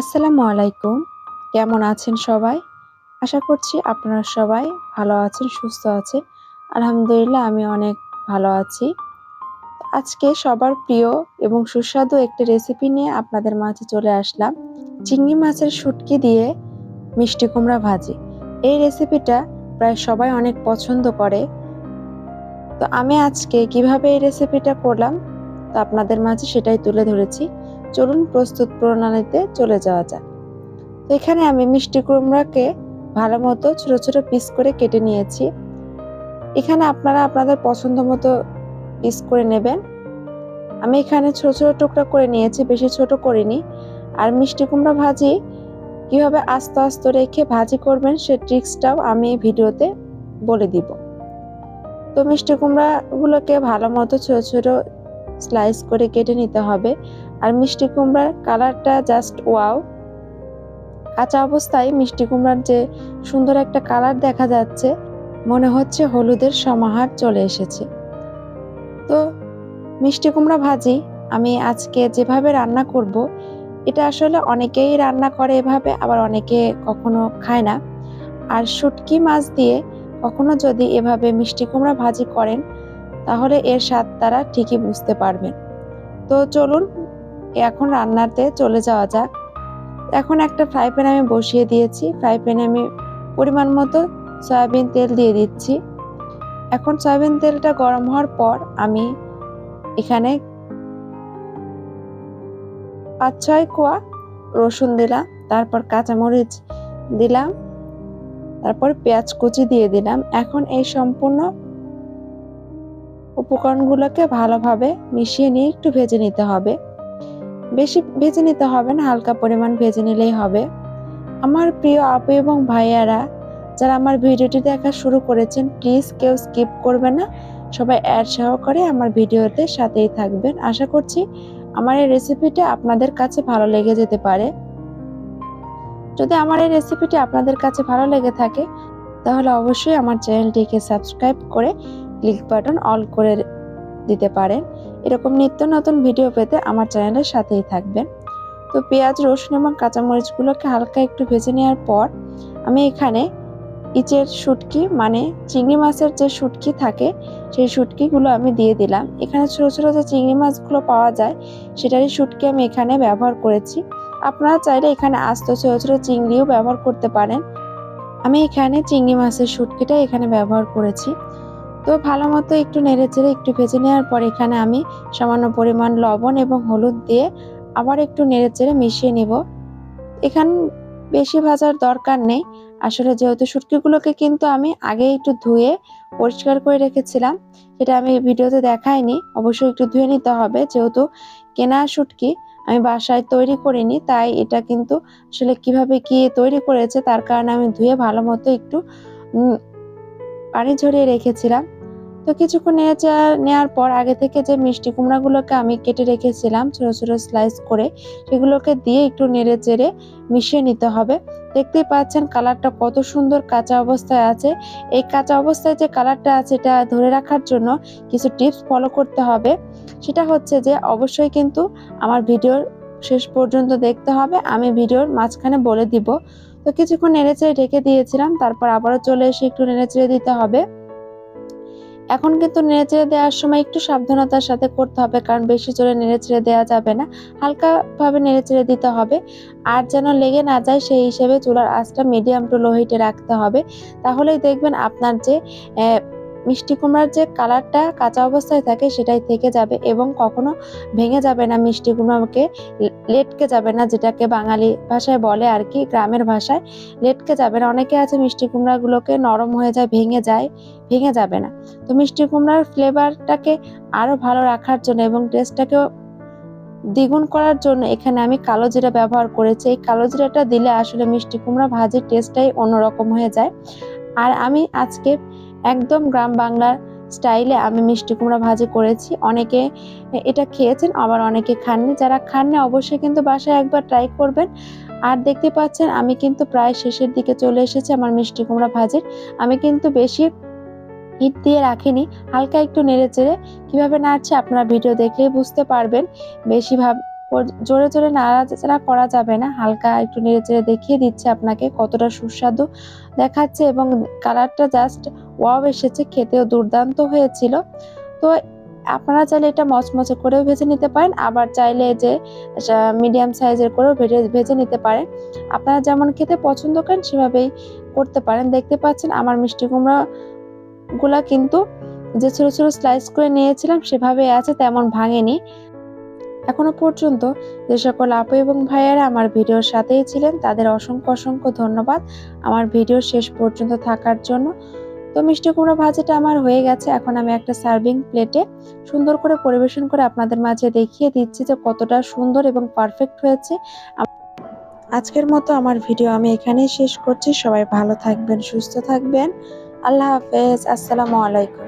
আসসালামু আলাইকুম। কেমন আছেন সবাই? আশা করছি আপনারা সবাই ভালো আছেন, সুস্থ আছেন। আলহামদুলিল্লাহ, আমি অনেক ভালো আছি। আজকে সবার প্রিয় এবং সুস্বাদু একটি রেসিপি নিয়ে আপনাদের মাঝে চলে আসলাম। চিংড়ি মাছের শুটকি দিয়ে মিষ্টি কুমড়া ভাজি। এই রেসিপিটা প্রায় সবাই অনেক পছন্দ করে। তো আমি আজকে কীভাবে এই রেসিপিটা করলাম, তো আপনাদের মাঝে সেটাই তুলে ধরেছি। চলুন প্রস্তুত প্রণালীতে চলে যাওয়া যাক। তো এখানে আমি মিষ্টি কুমড়াকে ভালো মতো ছোটো ছোটো পিস করে কেটে নিয়েছি। এখানে আপনারা আপনাদের পছন্দ মতো পিস করে নেবেন। আমি এখানে ছোটো ছোটো টুকরা করে নিয়েছি, বেশি ছোট করিনি। আর মিষ্টি কুমড়া ভাজি কীভাবে আস্তে আস্তে রেখে ভাজি করবেন সে ট্রিক্সটাও আমি ভিডিওতে বলে দিব। তো মিষ্টি কুমড়াগুলোকে ভালো মতো ছোটো ছোট স্লাইস করে কেটে নিতে হবে। আর মিষ্টি কুমড়ার কালারটা জাস্ট ওয়াও কাঁচা অবস্থায় মিষ্টি কুমড়ার যে সুন্দর একটা কালার দেখা যাচ্ছে, মনে হচ্ছে হলুদের সমাহার চলে এসেছে। তো মিষ্টি কুমড়া ভাজি আমি আজকে যেভাবে রান্না করব, এটা আসলে অনেকেই রান্না করে এভাবে, আবার অনেকে কখনো খায় না। আর শুটকি মাছ দিয়ে কখনো যদি এভাবে মিষ্টি কুমড়া ভাজি করেন তাহলে এর স্বাদ তারা ঠিকই বুঝতে পারবেন তো চলুন, এখন রান্নাতে চলে যাওয়া যাক। এখন একটা ফ্রাই প্যান আমি বসিয়ে দিয়েছি। ফ্রাই প্যানে আমি পরিমাণ মতো সয়াবিন তেল দিয়ে দিচ্ছি। এখন সয়াবিন তেলটা গরম হওয়ার পর আমি এখানে পাঁচ ছয় কোয়া রসুন দিলাম, তারপর কাঁচামরিচ দিলাম, তারপর পেঁয়াজ কুচি দিয়ে দিলাম। এখন এই সম্পূর্ণ উপকরণগুলোকে ভালোভাবে মিশিয়ে নিয়ে একটু ভেজে নিতে হবে। বেশি ভেজে নিতে হবে না, হালকা পরিমাণ ভেজে নিলেই হবে। আমার প্রিয় আপু এবং ভাইয়ারা, যারা আমার ভিডিওটি দেখা শুরু করেছেন, প্লিজ কেউ স্কিপ করবে না। সবাই অ্যাড সহকারে আমার ভিডিওতে সাথেই থাকবেন। আশা করছি আমার এই রেসিপিটা আপনাদের কাছে ভালো লেগে যেতে পারে। যদি আমার এই রেসিপিটি আপনাদের কাছে ভালো লেগে থাকে, তাহলে অবশ্যই আমার চ্যানেলটিকে সাবস্ক্রাইব করে ক্লিক বাটন অল করে দিতে পারেন এরকম নিত্য নতুন ভিডিও পেতে আমার চ্যানেলের সাথেই থাকবেন। তো পেঁয়াজ, রসুন এবং কাঁচামরিচগুলোকে হালকা একটু ভেজে নেওয়ার পর আমি এখানে ইচের শুটকি মানে চিংড়ি মাছের যে শুটকি থাকে, সেই শুটকিগুলো আমি দিয়ে দিলাম। এখানে ছোট ছোট যে চিংড়ি মাছগুলো পাওয়া যায়, সেটারই শুটকি আমি এখানে ব্যবহার করেছি। আপনারা চাইলে এখানে আস্ত ছোট ছোট চিংড়িও ব্যবহার করতে পারেন। আমি এখানে চিংড়ি মাছের শুটকিটা এখানে ব্যবহার করেছি। তো ভালো মতো একটু নেড়ে চেড়ে একটু ভেজে নেওয়ার পর এখানে আমি সামান্য পরিমাণ লবণ এবং হলুদ দিয়ে আবার একটু নেড়ে চেড়ে মিশিয়ে নেব। এখানে বেশি ভাজার দরকার নেই। আসলে যেহেতু শুটকিগুলোকে কিন্তু আমি আগে একটু ধুয়ে পরিষ্কার করে রেখেছিলাম, সেটা আমি ভিডিওতে দেখাইনি, অবশ্যই একটু ধুয়ে নিতে হবে। যেহেতু কেনা শুটকি আমি বাসায় তৈরি করিনি, তাই এটা কিন্তু আসলে কীভাবে কি তৈরি করেছে তার কারণে আমি ধুয়ে ভালো মতো একটু পানি ঝরিয়ে রেখেছিলাম। তো কিছুক্ষণ নেওয়ার পর আগে থেকে যে মিষ্টি কুমড়াগুলোকে আমি কেটে রেখেছিলাম, ছোটো ছোটো স্লাইস করে, সেগুলোকে দিয়ে একটু নেড়ে চেড়ে মিশিয়ে নিতে হবে। দেখতেই পাচ্ছেন কালারটা কত সুন্দর কাঁচা অবস্থায় আছে। এই কাঁচা অবস্থায় যে কালারটা আছে এটা ধরে রাখার জন্য কিছু টিপস ফলো করতে হবে। সেটা হচ্ছে যে অবশ্যই কিন্তু আমার ভিডিওর শেষ পর্যন্ত দেখতে হবে। আমি ভিডিওর মাঝখানে বলে দিব। তো কিছুক্ষণ নেড়েচেড়ে ঢেকে দিয়েছিলাম, তারপর আবারও চলে এসে একটু নেড়েচেড়ে দিতে হবে। এখন কিন্তু নেড়েচেড়ে দেওয়ার সময় একটু সাবধানতার সাথে করতে হবে, কারণ বেশি জোরে নেড়েচেড়ে দেওয়া যাবে না, হালকাভাবে নেড়েচেড়ে দিতে হবে। আর যেন লেগে না যায়, সেই হিসেবে চুলার আঁচটা মিডিয়াম টু লো হিটে রাখতে হবে। তাহলেই দেখবেন আপনার যে মিষ্টি কুমড়ার যে কালারটা কাঁচা অবস্থায় থাকে সেটাই থেকে যাবে এবং কখনো ভেঙে যাবে না। মিষ্টি কুমড়াকে লেটকে যাবে না, যেটাকে বাঙালি ভাষায় বলে আর কি, গ্রামের ভাষায় লেটকে যাবে না। অনেকে আছে মিষ্টি কুমড়াগুলোকে নরম হয়ে যায়, ভেঙে যায়, ভেঙে যাবে না। তো মিষ্টি কুমড়ার ফ্লেভারটাকে আরও ভালো রাখার জন্য এবং টেস্টটাকেও দ্বিগুণ করার জন্য এখানে আমি কালো জিরা ব্যবহার করেছি। এই কালো জিরাটা দিলে আসলে মিষ্টি কুমড়া ভাজির টেস্টটাই অন্যরকম হয়ে যায়। আর আমি আজকে একদম গ্রাম বাংলার স্টাইলে আমি মিষ্টি কুমড়া ভাজি করেছি। অনেকে এটা খেয়েছেন, আবার অনেকে খাননি। যারা খাননি, অবশ্যই কিন্তু বাসায় একবার ট্রাই করবেন। আর দেখতে পাচ্ছেন, আমি কিন্তু প্রায় শেষের দিকে চলে এসেছি আমার মিষ্টি কুমড়া ভাজির। আমি কিন্তু বেশি হিট দিয়ে রাখিনি, হালকা একটু নেড়ে চেড়ে কীভাবে নাড়ছে আপনারা ভিডিও দেখলেই বুঝতে পারবেন। বেশি ভাব জোরে জোরে নাড়াচাড়া করা যাবে না। হালকা একটু নেড়ে চেড়ে দেখিয়ে দিচ্ছে আপনাকে কতটা সুস্বাদু দেখাচ্ছে এবং কালারটা জাস্ট ওয়াও এসেছে, খেতেও দুর্দান্ত হয়েছিল। তো আপনারা চাইলে এটা মচমচে করেও ভেজে নিতে পারেন, আবার চাইলে যে মিডিয়াম সাইজের করেও ভেজে ভেজে নিতে পারেন। আপনারা যেমন খেতে পছন্দ করেন, সেভাবেই করতে পারেন। দেখতে পাচ্ছেন আমার মিষ্টি কুমড়া গুলা কিন্তু যে ছোট ছোট স্লাইস করে নিয়েছিলাম, সেভাবে আছে, তেমন ভাঙেনি। এখনও পর্যন্ত যে সকল আপু এবং ভাইয়ারা আমার ভিডিওর সাথেই ছিলেন, তাদের অসংখ্য অসংখ্য ধন্যবাদ আমার ভিডিও শেষ পর্যন্ত থাকার জন্য। তো মিষ্টি কুমড়ো ভাজাটা আমার হয়ে গেছে, এখন আমি একটা সার্ভিং প্লেটে সুন্দর করে পরিবেশন করে আপনাদের মাঝে দেখিয়ে দিচ্ছি যে কতটা সুন্দর এবং পারফেক্ট হয়েছে। আজকের মতো আমার ভিডিও আমি এখানেই শেষ করছি, সবাই ভালো থাকবেন, সুস্থ থাকবেন। আল্লাহ হাফেজ, আসসালামু আলাইকুম।